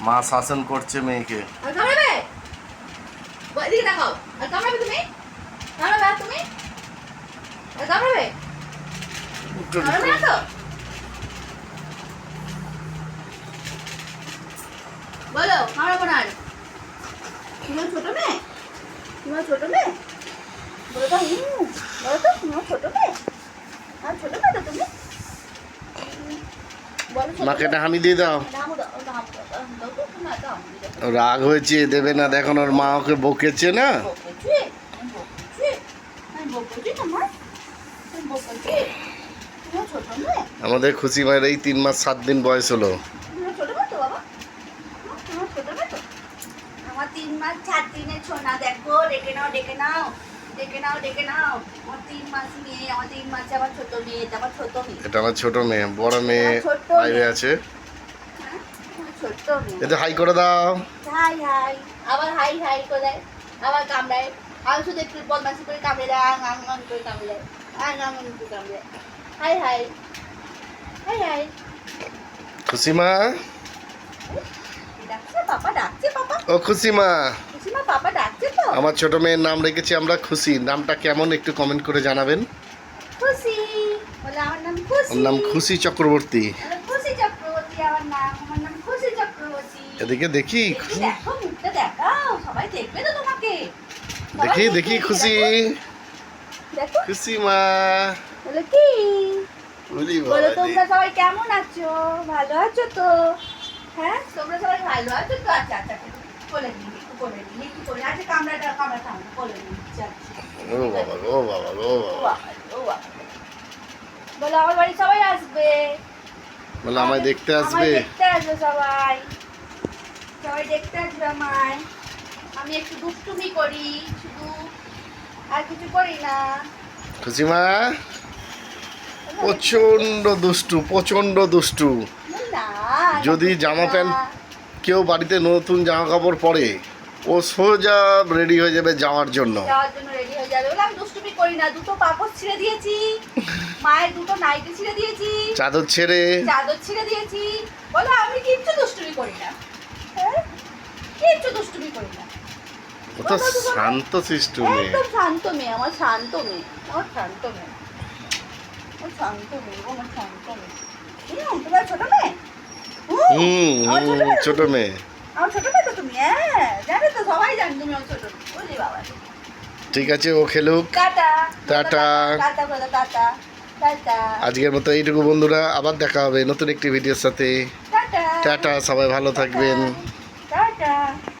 মা শাসন করছে মেয়েকে। বল, কামড়াবে না ছোট মেয়ে? ছোট মেয়ে? বলো তো বলো তো তুমি ছোট মেয়ে? আর ছোট মেয়ে তো তুমি হুম, বলো ছোট মাকে। একটা হামি দিয়ে দাও। রাগ হয়েছে, দেবে না দেখুন ওর মা ওকে বকেছে না? আমাদের খুশি মায়ের এই তিন মাস, সাত দিন বয়স হলো তিন মাস দিনের ছোনা দেখো, ডেকে নাও ডেকে নাও ডেকে নাও ডেকে নাও আমার তিন মাস মেয়ে আমার তিন মাসে ছোট মেয়ে আমার ছোট মেয়ে এটা আমার ছোট মেয়ে বড় মেয়ে ছোট্ট বাইরে আছে হ্যাঁ মেয়ে এটা হাই করে দাও হাই হাই আবার হাই হাই করে আবার কামড়ায় শুধু একটু করে কামড়ে দেয় আং আং আং করে কামড়ে দেয় আং আং আং করে কামড়ে দেয় হাই হাই হাই হাই খুশি মা ডাকছে খুশি মা পাপা আমার ছোট মেয়ের নাম রেখেছি আমরা খুশি। নামটা কেমন একটু কমেন্ট করে জানাবেন। খুশি। বলে আমার নাম খুশি। ওর নাম খুশি চক্রবর্তী। খুশি চক্রবর্তী আমার নাম। আমার নাম খুশি চক্রবর্তী। এদিকে দেখি দেখি, খুশি। দেখো মুখটা দেখাও। সবাই দেখবে তো তোমাকে। দেখি দেখি খুশি। দেখো। খুশি মা। বলে কি? বলি বলো তোমরা সবাই কেমন আছো? ভালো আছো তো? হ্যাঁ তোমরা সবাই ভালো আছো তো? আচ্ছা আচ্ছা আচ্ছা। বলে একটু বলে দিন ও বাবা ও বাবা ও ও বাবা। বাবা, ও বাবা। বলো আমার বাড়ি সবাই আসবে। বলে আমায় দেখতে আসবে? আমায় দেখতে আসবে সবাই। সবাই দেখতে আসবে আমায়। আমি একটু দুষ্টুমি করি শুধু আর কিছু করি না। খুশি মা প্রচণ্ড দুষ্টু। প্রচণ্ড দুষ্টু যদি জামা প্যান্ট কেউ বাড়িতে নতুন জামা কাপড় পরে ও সোজা রেডি হয়ে যাবে যাওয়ার জন্য। যাওয়ার জন্য রেডি হয়ে যাবে। বলে আমি দুষ্টুমি করি না। দুটো পাপড় ছিঁড়ে দিয়েছি। মায়ের দুটো নাইটি ছিঁড়ে দিয়েছি। চাদর ছেড়ে। চাদর ছিঁড়ে দিয়েছি। বলো আমি কিচ্ছু দুষ্টুমি করি না। হ্যাঁ? কিচ্ছু দুষ্টুমি করি না। ও তো শান্ত শিষ্ট মেয়ে। একদম শান্ত মেয়ে আমার শান্ত মেয়ে। আমার শান্ত মেয়ে। আমার শান্ত মেয়ে আমার শান্ত মেয়ে। হুম ছোট মেয়ে। হুম ছোট মেয়ে? আমার ছোট মেয়ে? তো তুমি হ্যাঁ জানো তো সবাই জানো তুমি আমার ছোট বুঝলি বাবা? ঠিক আছে ও খেলুক। টাটা। টাটা। টাটা টাটা। আজকের মতো এইটুকু বন্ধুরা। আবার দেখা হবে নতুন একটি ভিডিওর সাথে। টাটা। সবাই ভালো থাকবেন।